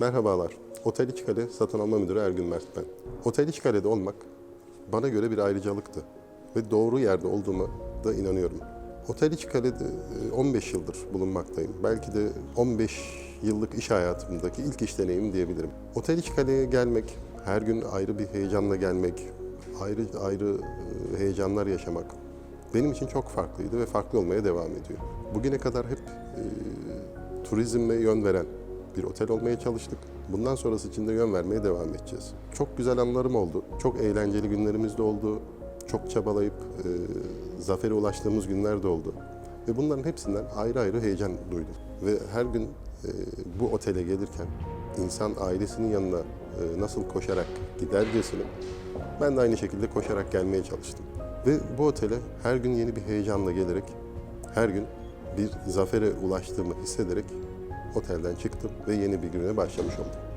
Merhabalar. Otel İçkale satın alma müdürü Ergün Mert ben. Otel İçkale'de olmak bana göre bir ayrıcalıktı ve doğru yerde olduğuma da inanıyorum. Otel İçkale'de e, 15 yıldır bulunmaktayım. Belki de 15 yıllık iş hayatımdaki ilk iş deneyimim diyebilirim. Otel İçkale'ye gelmek, her gün ayrı bir heyecanla gelmek, ayrı ayrı e, heyecanlar yaşamak benim için çok farklıydı ve farklı olmaya devam ediyor. Bugüne kadar hep e, turizme yön veren bir otel olmaya çalıştık. Bundan sonrası için de yön vermeye devam edeceğiz. Çok güzel anlarım oldu. Çok eğlenceli günlerimiz de oldu. Çok çabalayıp e, zafere ulaştığımız günler de oldu. Ve bunların hepsinden ayrı ayrı heyecan duydum. Ve her gün e, bu otele gelirken insan ailesinin yanına e, nasıl koşarak gidercesine ben de aynı şekilde koşarak gelmeye çalıştım. Ve bu otele her gün yeni bir heyecanla gelerek, her gün bir zafere ulaştığımı hissederek otelden çıktım ve yeni bir güne başlamış oldum.